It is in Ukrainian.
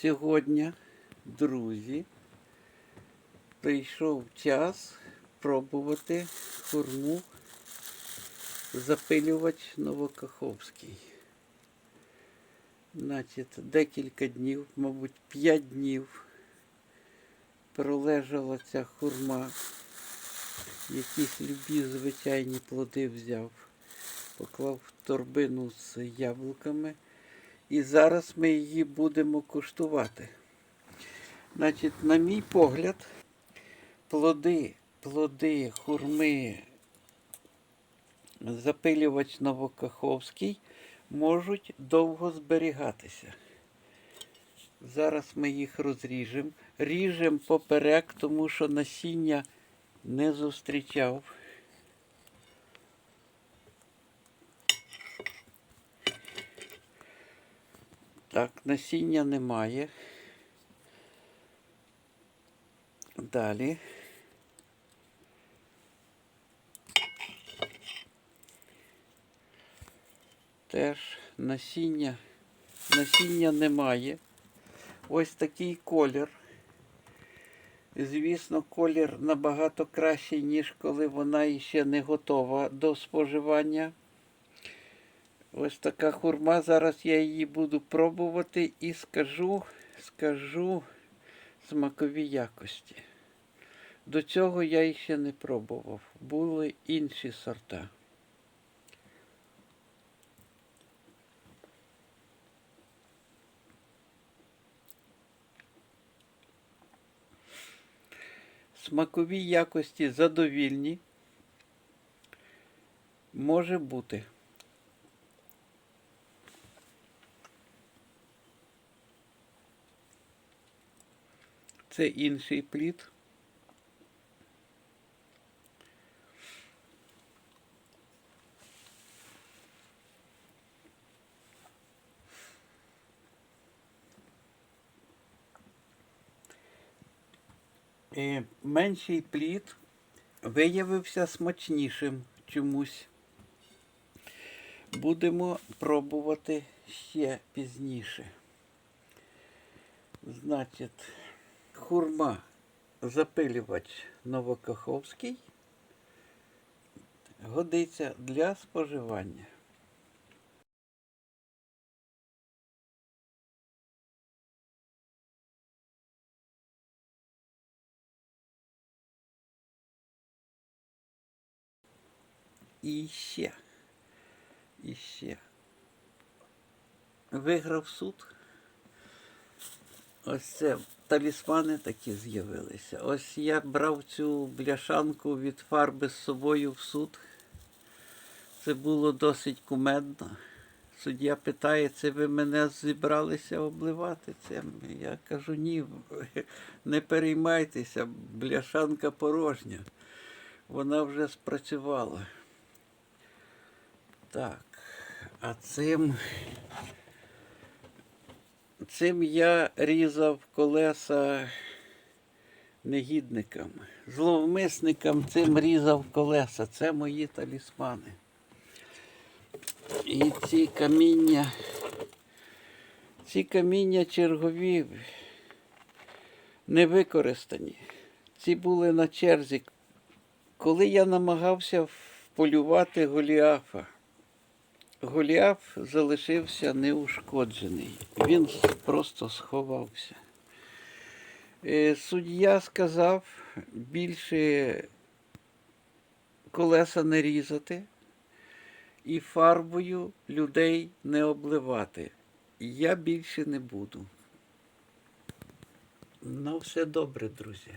Сьогодні, друзі, прийшов час пробувати хурму запилювач Новокаховський. Значить, декілька днів, мабуть, п'ять днів пролежала ця хурма. Якісь любі звичайні плоди взяв, поклав в торбину з яблуками. І зараз ми її будемо куштувати. Значить, на мій погляд, плоди, плоди, хурми, запилювач Новокаховський можуть довго зберігатися. Зараз ми їх розріжемо. Ріжемо поперек, тому що насіння не зустрічав. Так, насіння немає. Далі. Теж насіння, насіння немає. Ось такий колір. Звісно, колір набагато кращий, ніж коли вона іще не готова до споживання. Ось така хурма. Зараз я її буду пробувати і скажу, скажу смакові якості. До цього я їх ще не пробував. Були інші сорта. Смакові якості задовільні. Може бути. Це інший плід. Е, Менший плід виявився смачнішим чомусь. Будемо пробувати ще пізніше. Значить, хурма запилювач Новокаховський годиться для споживання. І ще. І ще. Виграв суд. Ось це талісмани такі з'явилися. Ось я брав цю бляшанку від фарби з собою в суд. Це було досить кумедно. Суддя питає, це ви мене зібралися обливати цим? Я кажу, ні, не переймайтеся, бляшанка порожня. Вона вже спрацювала. Так, а цим. Цим я різав колеса негідникам. Зловмисникам цим різав колеса. Це мої талісмани. І ці каміння, ці каміння чергові не використані. Ці були на черзі. Коли я намагався полювати Голіафа, Голіаф залишився неушкоджений. Він просто сховався. Е, Суддя сказав більше колеса не різати і фарбою людей не обливати. Я більше не буду. Ну, все добре, друзі.